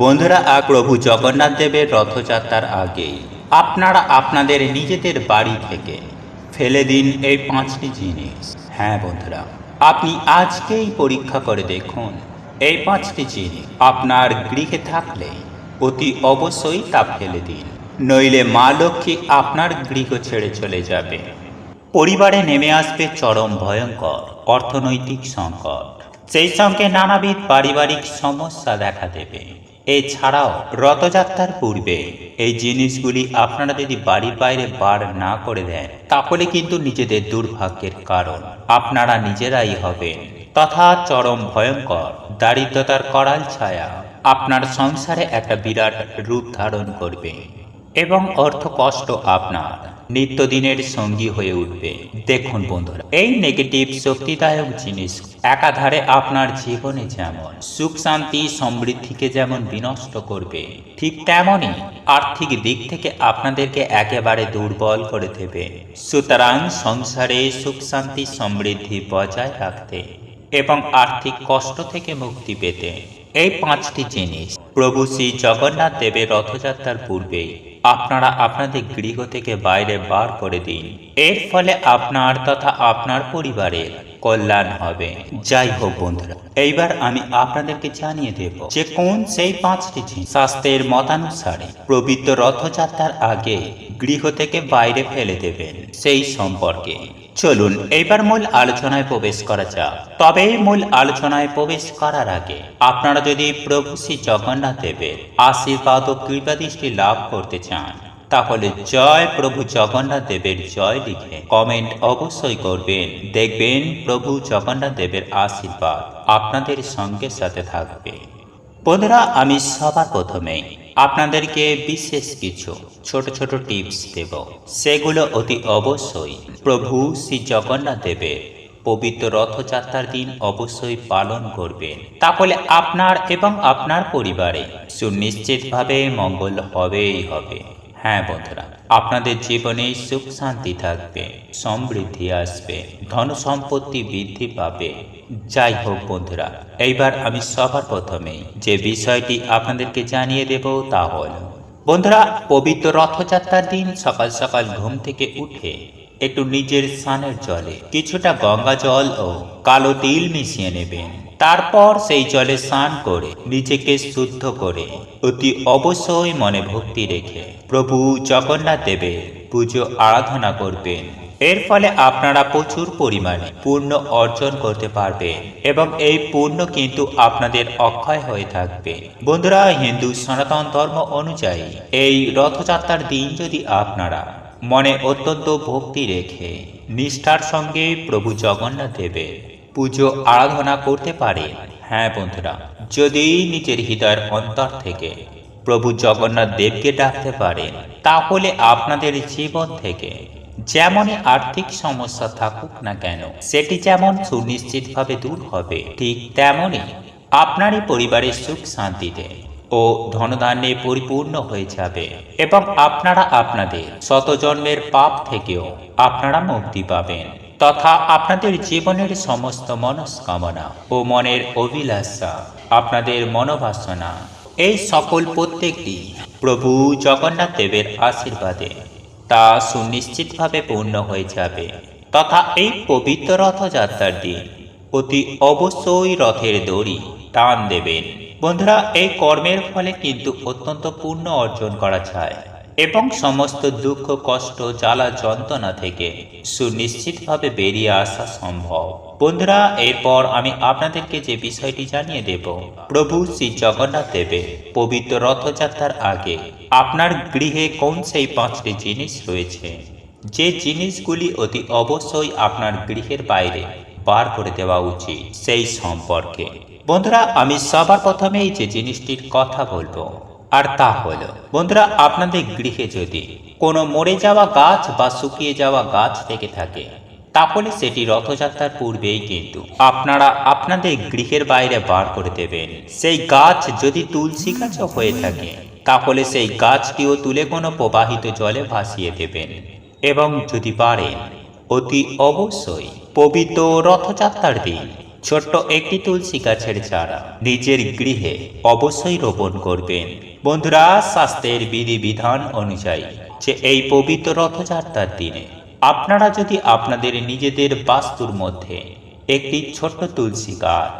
বন্ধুরা আর প্রভু জগন্নাথ দেবের রথযাত্রার আগেই আপনারা আপনাদের নিজেদের বাড়ি থেকে ফেলে দিন এই পাঁচটি জিনিস। হ্যাঁ বন্ধুরা, আপনি আজকেই পরীক্ষা করে দেখুন, এই পাঁচটি জিনিস আপনার গৃহে থাকলে অতি অবশ্যই তা ফেলে দিন, নইলে মা লক্ষ্মী আপনার গৃহ ছেড়ে চলে যাবে। পরিবারে নেমে আসবে চরম ভয়ঙ্কর অর্থনৈতিক সংকট, সেই সঙ্গে নানাবিধ পারিবারিক সমস্যা দেখা দেবে। এছাড়াও রথযাত্রার পূর্বে এই জিনিসগুলি আপনারা যদি বাড়ির বাইরে বার না করে দেন, তাহলে কিন্তু নিজেদের দুর্ভাগ্যের কারণ। আপনারা নিজেরাই হবেন। তথা চরম ভয়ঙ্কর, দারিদ্রতার করাল ছায়া আপনার সংসারে একটা বিরাট রূপ ধারণ করবে। এবং অর্থ কষ্ট আপনার। নিত্যদিনের সঙ্গী হয়ে উঠবে। দেখুন বন্ধুরা, এই নেগেটিভ শক্তিদায়ক জিনিস একাধারে আপনার জীবনে যেমন সুখ, শান্তি, সমৃদ্ধিকে যেমন বিনষ্ট করবে, ঠিক তেমনই আর্থিক দিক থেকে আপনাদেরকে একেবারে দুর্বল করে দেবে। সুতরাং সংসারে সুখ, শান্তি, সমৃদ্ধি বজায় রাখতে এবং আর্থিক কষ্ট থেকে মুক্তি পেতে এই পাঁচটি জিনিস। প্রভু শ্রী জগন্নাথ দেবের রথযাত্রার পূর্বে আপনারা আপনাদের গৃহ থেকে বাইরে বার করে দিন। এর ফলে আপনার তথা আপনার পরিবারের কল্যাণ হবে। যাই হোক বন্ধুরা, এইবার আমি আপনাদেরকে জানিয়ে দেব যে কোন সেই পাঁচটি জিনিস শাস্ত্রের মতানুসারে পবিত্র রথযাত্রার আগে গৃহ থেকে বাইরে ফেলে দেবেন সেই সম্পর্কে। চলুন, এইবার মূল আলোচনায় প্রবেশ করা যাক। তবে মূল আলোচনায় প্রবেশ করার আগে আপনারা যদি প্রভু শ্রী জগন্নাথ দেবের আশীর্বাদ ও কৃপাদৃষ্টি লাভ করতে চান তাহলে জয় প্রভু জগন্নাথ দেবের জয় লিখে কমেন্ট অবশ্যই করবেন। দেখবেন প্রভু জগন্নাথ দেবের আশীর্বাদ আপনাদের সঙ্গে সাথে থাকবে। বন্ধুরা, আমি সবার প্রথমে আপনাদেরকে বিশেষ কিছু ছোট ছোট টিপস দেব। সেগুলো অতি অবশ্যই প্রভু শ্রী জগন্নাথ দেবের পবিত্র রথযাত্রার দিন অবশ্যই পালন করবেন। তাহলে আপনার এবং আপনার পরিবারে সুনিশ্চিতভাবে মঙ্গল হবেই হবে। হ্যাঁ বন্ধুরা, আপনাদের জীবনে সুখ শান্তি থাকবে, সমৃদ্ধি আসবে, ধন সম্পত্তি বৃদ্ধি পাবে। যাই হোক বন্ধুরা, এইবার আমি সবার প্রথমে যে বিষয়টি আপনাদেরকে জানিয়ে দেব তা হল, বন্ধুরা, পবিত্র রথযাত্রার দিন সকাল সকাল ঘুম থেকে উঠে একটু নিজের স্নানের জলে কিছুটা গঙ্গা জল ও কালো তিল মিশিয়ে নেবেন। তারপর সেই জলে স্নান করে, নিজেকে শুদ্ধ করে, অতি অবশ্যই মনে ভক্তি রেখে, প্রভু জগন্নাথ দেবের পুজো আরাধনা করবেন। এর ফলে আপনারা প্রচুর পরিমাণে পূর্ণ অর্জন করতে পারবেন এবং এই পূর্ণ কিন্তু আপনাদের অক্ষয় হয়ে থাকবে। বন্ধুরা, হিন্দু সনাতন ধর্ম অনুযায়ী এই রথযাত্রার দিন যদি আপনারা মনে অত্যন্ত ভক্তি রেখে, নিষ্ঠার সঙ্গে প্রভু জগন্নাথ দেবের পুজো আরাধনা করতে পারে। হ্যাঁ বন্ধুরা, যদি নিজের হৃদয়ের অন্তর থেকে প্রভু জগন্নাথ দেবকে ডাকতে পারেন, তাহলে আপনাদের জীবন থেকে যেমনই আর্থিক সমস্যা থাকুক না কেন, সেটি যেমন সুনিশ্চিতভাবে দূর হবে, ঠিক তেমনই আপনারই পরিবারের সুখ শান্তিতে ও ধনধান্যে পরিপূর্ণ হয়ে যাবে এবং আপনারা আপনাদের শতজন্মের পাপ থেকেও আপনারা মুক্তি পাবেন। তথা আপনাদের জীবনের সমস্ত মনস্কামনা ও মনের অভিলাষা, আপনাদের মনোবাসনা, এই সকল প্রত্যেকটি প্রভু জগন্নাথ দেবের আশীর্বাদে তা সুনিশ্চিতভাবে পূর্ণ হয়ে যাবে। তথা এই পবিত্র রথযাত্রার দিন অতি অবশ্যই রথের দড়ি টান দেবেন। বন্ধুরা, এই কর্মের ফলে কিন্তু অত্যন্ত পূর্ণ অর্জন করা যায়। এবং সমস্ত দুঃখ, কষ্ট, জ্বালা, যন্ত্রণা থেকে সুনিশ্চিতভাবে বেরিয়ে আসা সম্ভব। বন্ধুরা, এরপর আমি আপনাদেরকে যে বিষয়টি জানিয়ে দেব, প্রভু শ্রী জগন্নাথ দেবে পবিত্র রথযাত্রার আগে আপনার গৃহে কোন সেই পাঁচটি জিনিস রয়েছে? যে জিনিসগুলি অতি অবশ্যই আপনার গৃহের বাইরে বার করে দেওয়া উচিত, সেই সম্পর্কে। বন্ধুরা, আমি সবার প্রথমেই যে জিনিসটির কথা বলব আর তা হলো, বন্ধুরা, আপনাদের গৃহে যদি কোনো মরে যাওয়া গাছ বা শুকিয়ে যাওয়া গাছ থেকে থাকে, তাহলে সেটি রথযাত্রার পূর্বেই কিন্তু আপনারা আপনাদের গৃহের বাইরে বার করে দেবেন। সেই গাছ যদি তুলসী গাছও হয়ে থাকে, তাহলে সেই গাছটিও তুলে কোনো প্রবাহিত জলে ভাসিয়ে দেবেন। এবং যদি পারেন, অতি অবশ্যই পবিত্র রথযাত্রার দিন ছোট্ট একটি তুলসী গাছের চারা নিজের গৃহে অবশ্যই রোপণ করবেন। বন্ধুরা, স্বাস্থ্যের বিধি বিধান অনুযায়ী যে এই পবিত্র রথযাত্রার দিনে আপনারা যদি আপনাদের নিজেদের বাস্তুর মধ্যে একটি ছোট্ট তুলসী গাছ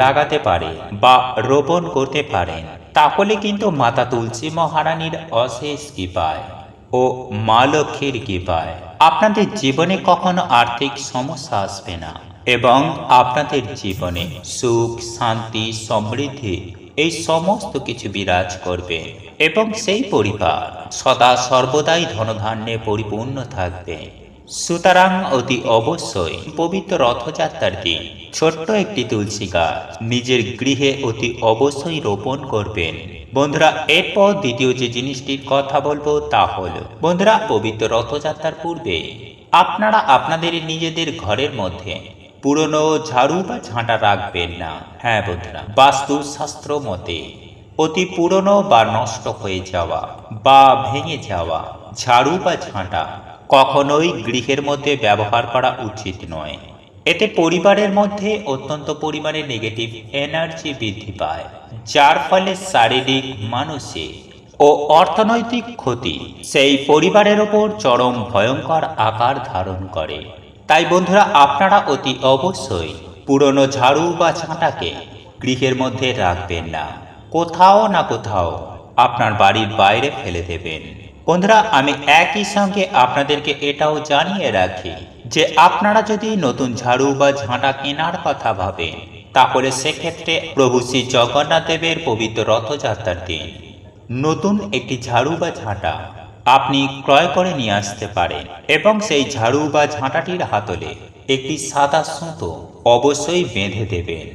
লাগাতে পারে বা রোপণ করতে পারেন, তাহলে কিন্তু মাতা তুলসী মহারানীর অশেষ কৃপায় ও মা লক্ষ্মীর কৃপায় আপনাদের জীবনে কখনো আর্থিক সমস্যা আসবে না। এবং আপনাদের জীবনে সুখ, শান্তি, সমৃদ্ধি, এই সমস্ত কিছু বিরাজ করবে এবং সেই পরিবার সদা সর্বদাই ধনধান্যে পরিপূর্ণ থাকবে। সুতরাং অতি অবশ্যই পবিত্র রথযাত্রার দিন ছোট্ট একটি তুলসী গাছ নিজের গৃহে অতি অবশ্যই রোপণ করবেন। বন্ধুরা, এরপর দ্বিতীয় যে জিনিসটির কথা বলব তা হল, বন্ধুরা, পবিত্র রথযাত্রার পূর্বে আপনারা আপনাদের নিজেদের ঘরের মধ্যে পুরনো ঝাড়ু বা ঝাঁটা রাখবেন না। হ্যাঁ বন্ধুরা বাস্তু শাস্ত্র মতে অতি পুরনো বা নষ্ট হয়ে যাওয়া বা ভেঙে যাওয়া ঝাড়ু বা ঝাঁটা কখনোই গৃহের মধ্যে ব্যবহার করা উচিত নয়। এতে পরিবারের মধ্যে অত্যন্ত পরিমাণে নেগেটিভ এনার্জি বৃদ্ধি পায়, যার ফলে শারীরিক, মানসিক ও অর্থনৈতিক ক্ষতি সেই পরিবারের ওপর চরম ভয়ঙ্কর আকার ধারণ করে। তাই বন্ধুরা, আপনারা অতি অবশ্যই পুরনো ঝাড়ু বা ছাঁটাকে গৃহের মধ্যে রাখবেন না। কোথাও না কোথাও আপনার বাড়ির বাইরে ফেলে দেবেন। বন্ধুরা, আমি একই সঙ্গে আপনাদেরকে এটাও জানিয়ে রাখি যে আপনারা যদি নতুন ঝাড়ু বা ঝাঁটা কেনার কথা ভাবেন, তাহলে সেক্ষেত্রে প্রভু শ্রী জগন্নাথ দেবের পবিত্র রথযাত্রার দিন নতুন একটি ঝাড়ু বা ঝাঁটা আপনি ক্রয় করে নিয়ে আসতে পারেন এবং সেই ঝাড়ু বা ঝাঁটাটির হাতলে একটি সাদা সুতো অবশ্যই বেঁধে দেবেন।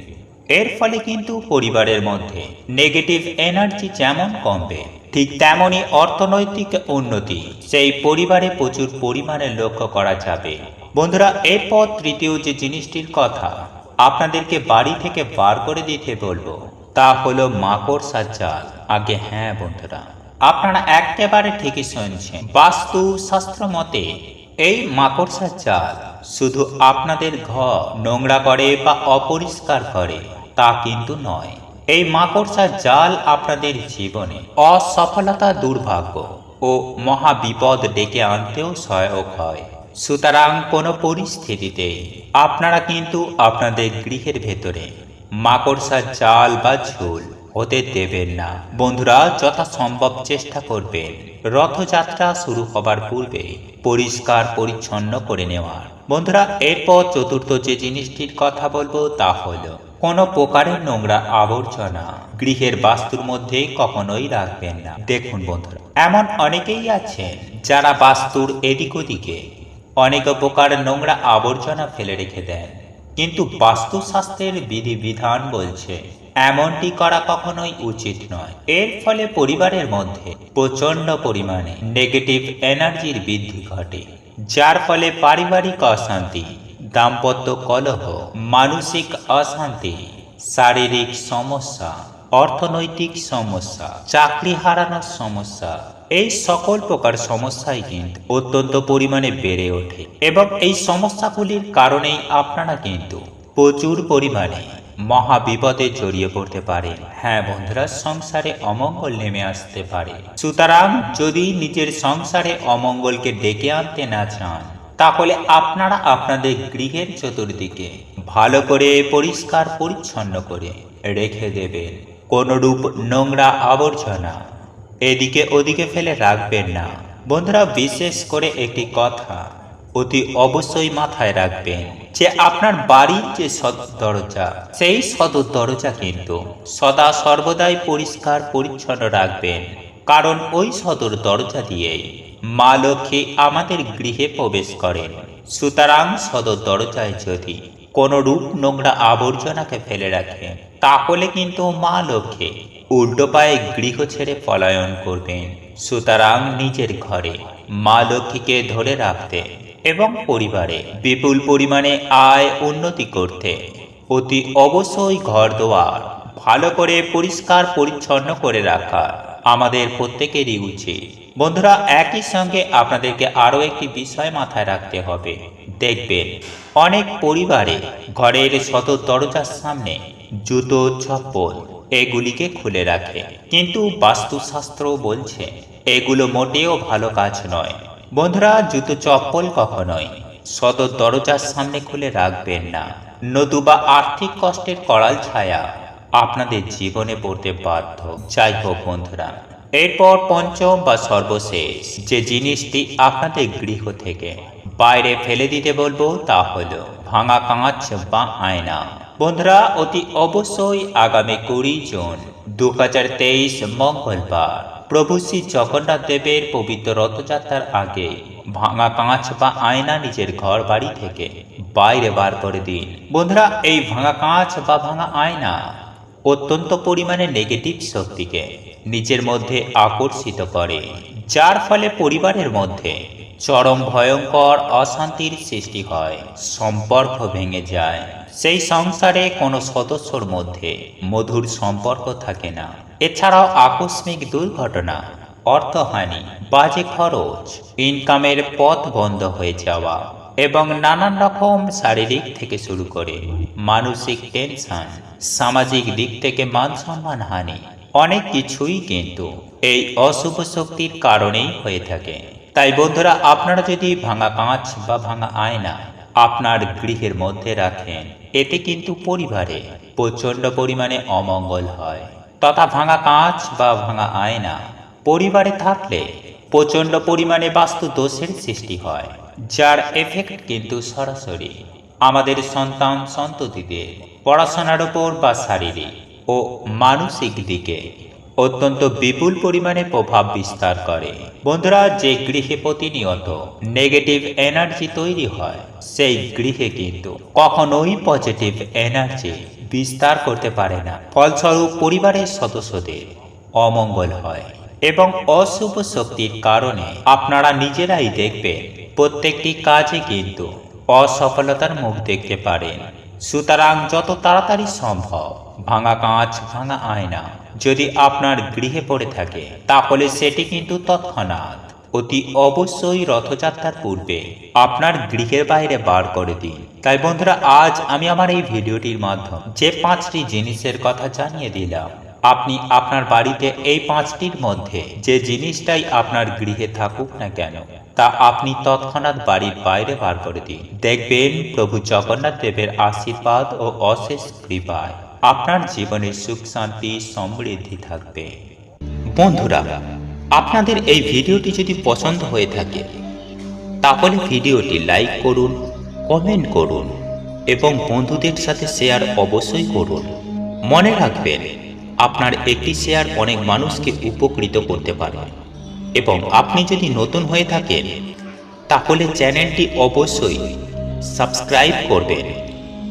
এর ফলে কিন্তু পরিবারের মধ্যে নেগেটিভ এনার্জি যেমন কমবে, ঠিক তেমনই অর্থনৈতিক উন্নতি সেই পরিবারে প্রচুর পরিমাণে লক্ষ্য করা যাবে। বন্ধুরা, এরপর তৃতীয় যে জিনিসটির কথা আপনাদেরকে বাড়ি থেকে বার করে দিতে বলব, তা হলো মাকড়সার জাল। আগে হ্যাঁ বন্ধুরা। আপনারা একেবারে ঠিকই শুনছেন। বাস্তু শাস্ত্র মতে, এই মাকড়সার জাল শুধু আপনাদের ঘর নোংরা করে বা অপরিষ্কার করে, তা কিন্তু নয়। এই মাকড়সার জাল আপনাদের জীবনে অসফলতা, দুর্ভাগ্য ও মহা বিপদ ডেকে আনতেও সহায়ক হয়। সুতরাং কোনো পরিস্থিতিতে আপনারা কিন্তু আপনাদের গৃহের ভেতরে মাকড়সার জাল বা ঝোল হতে দেবেন না। বন্ধুরা, যথাসম্ভব চেষ্টা করবেন। রথযাত্রা শুরু হবার পূর্বে পরিষ্কার পরিচ্ছন্ন করে নেওয়ার। বন্ধুরা, এরপর চতুর্থ যে জিনিসটির কথা বলব তা হলো, কোনো প্রকারের নোংরা আবর্জনা গৃহের বাস্তুর মধ্যে কখনোই রাখবেন না। দেখুন বন্ধুরা, এমন অনেকেই আছেন যারা বাস্তুর এদিক ওদিকে অনেক প্রকার নোংরা আবর্জনা ফেলে রেখে দেন। কিন্তু বাস্তুশাস্ত্রের বিধি বিধান বলছে এমনটি করা কখনোই উচিত নয়। এর ফলে পরিবারের মধ্যে প্রচণ্ড পরিমাণে নেগেটিভ এনার্জির বৃদ্ধি ঘটে, যার ফলে পারিবারিক অশান্তি, দাম্পত্য কলহ, মানসিক অশান্তি, শারীরিক সমস্যা, অর্থনৈতিক সমস্যা, চাকরি হারানোর সমস্যা, এই সকল প্রকার সমস্যাই কিন্তু অত্যন্ত পরিমাণে বেড়ে ওঠে। এবং এই সমস্যাগুলির কারণেই আপনারা কিন্তু প্রচুর পরিমাণে মহা বিপদে জড়িয়ে পড়তে পারে। হ্যাঁ বন্ধুরা, সংসারে অমঙ্গল নেমে আসতে পারে। সুতরাং যদি নিজের সংসারে অমঙ্গলকে ডেকে আনতে না চান, তাহলে আপনারা আপনাদের গৃহের চতুর্দিকে ভালো করে পরিষ্কার পরিচ্ছন্ন করে রেখে দেবেন। কোনরূপ নোংরা আবর্জনা এদিকে ওদিকে ফেলে রাখবেন না। বন্ধুরা, বিশেষ করে একটি কথা অতি অবশ্যই মাথায় রাখবেন যে আপনার বাড়ির যে সদর দরজা, সেই সদর দরজা কিন্তু সদা সর্বদাই পরিষ্কার পরিচ্ছন্ন রাখবেন। কারণ ওই সদর দরজা দিয়েই মা লক্ষ্মী আমাদের গৃহে প্রবেশ করেন। সুতরাং সদর দরজায় যদি কোনো রূপ নোংরা আবর্জনাকে ফেলে রাখে, তাহলে কিন্তু মা লক্ষ্মী উল্টো পায়ে গৃহ ছেড়ে পলায়ন করবেন। সুতরাং নিজের ঘরে মা লক্ষ্মীকে ধরে রাখতে এবং পরিবারে বিপুল পরিমাণে আয় উন্নতি করতে অতি অবশ্যই ঘর দোয়ার ভালো করে পরিষ্কার পরিচ্ছন্ন করে রাখা আমাদের প্রত্যেকেরই উচিত। বন্ধুরা, একই সঙ্গে আপনাদেরকে আরও একটি বিষয় মাথায় রাখতে হবে। দেখবেন, অনেক পরিবারে ঘরের শত দরজার সামনে জুতো, চপ্পল এগুলিকে খুলে রাখে। কিন্তু বাস্তুশাস্ত্র বলছে, এগুলো মোটেও ভালো কাজ নয়। বন্ধুরা, জুতো চপ্পল কখনোই শত দরজার সামনে খুলে রাখবেন না। নতুবা আর্থিক কষ্টের করাল ছায়া আপনাদের জীবনে পড়তে বাধ্য। যাই হোক বন্ধুরা, এরপর পঞ্চম বা সর্বশেষ যে জিনিসটি আপনাদের গৃহ থেকে বাইরে ফেলে দিতে বলব তা হলো ভাঙা কাঁচ বা আয়না। বন্ধুরা, অতি অবশ্যই আগামী কুড়ি জুন দু মঙ্গলবার প্রভু শ্রী জগন্নাথ দেবের পবিত্র রথযাত্রার আগে ভাঙা কাঁচ বা আয়না নিজের ঘর বাড়ি থেকে বাইরে বার করে দিন। বন্ধুরা, এই ভাঙা কাঁচ বা ভাঙা আয়না অত্যন্ত পরিমাণে নেগেটিভ শক্তিকে নিজের মধ্যে আকর্ষিত করে, যার ফলে পরিবারের মধ্যে চরম ভয়ঙ্কর অশান্তির সৃষ্টি হয়, সম্পর্ক ভেঙে যায়। সেই সংসারে কোনো সদস্যর মধ্যে মধুর সম্পর্ক থাকে না। এছাড়াও আকস্মিক দুর্ঘটনা, অর্থহানি, বাজে খরচ, ইনকামের পথ বন্ধ হয়ে যাওয়া এবং নানান রকম শারীরিক থেকে শুরু করে মানসিক টেনশন, সামাজিক দিক থেকে মান সম্মান হানি, অনেক কিছুই কিন্তু এই অশুভ শক্তির কারণেই হয়ে থাকে। তাই বন্ধুরা আপনারা যদি ভাঙা কাঁচ বা ভাঙা আয়না আপনার গৃহের মধ্যে রাখেন, এতে কিন্তু পরিবারে প্রচণ্ড পরিমাণে অমঙ্গল হয়। তথা ভাঙা কাঁচ বা ভাঙা আয়না পরিবারে থাকলে প্রচণ্ড পরিমাণে বাস্তু দোষের সৃষ্টি হয়, যার এফেক্ট কিন্তু সরাসরি আমাদের সন্তান সন্ততিদের পড়াশোনার ওপর বা শারীরিক ও মানসিক দিকে অত্যন্ত বিপুল পরিমাণে প্রভাব বিস্তার করে। বন্ধুরা, যে গৃহে প্রতিনিয়ত নেগেটিভ এনার্জি তৈরি হয়, সেই গৃহে কিন্তু কখনোই পজিটিভ এনার্জি বিস্তার করতে পারে না। ফলস্বরূপ পরিবারের সদস্যদের অমঙ্গল হয় এবং অশুভ শক্তির কারণে আপনারা নিজেরাই দেখবেন প্রত্যেকটি কাজে কিন্তু অসফলতার মুখ দেখতে পারেন। সুতরাং যত তাড়াতাড়ি সম্ভব ভাঙা কাঁচ, ভাঙা আয়না যদি আপনার গৃহে পড়ে থাকে, তাহলে সেটি কিন্তু তৎক্ষণাৎ। অতি অবশ্যই রথযাত্রার পূর্বে আপনার গৃহের বাইরে বার করে দিন। তাই বন্ধুরা, আজ আমি আমার এই ভিডিওটির মাধ্যমে যে পাঁচটি জিনিসের কথা জানিয়ে দিলাম, আপনি আপনার বাড়িতে এই পাঁচটির মধ্যে যে জিনিসটাই আপনার গৃহে থাকুক না কেন, তা আপনি তৎক্ষণাৎ বাড়ির বাইরে বার করে দিন। দেখবেন প্রভু জগন্নাথ দেবের আশীর্বাদ ও অশেষ কৃপায়। আপনার জীবনে সুখ, শান্তি, সমৃদ্ধি থাকবে। বন্ধুরা, আপনাদের এই ভিডিওটি যদি পছন্দ হয়ে থাকে, তাহলে ভিডিওটি লাইক করুন, কমেন্ট করুন এবং বন্ধুদের সাথে শেয়ার অবশ্যই করুন। মনে রাখবেন, আপনার একটি শেয়ার অনেক মানুষকে উপকৃত করতে পারে এবং আপনি যদি নতুন হয়ে থাকেন, তাহলে চ্যানেলটি অবশ্যই সাবস্ক্রাইব করবেন।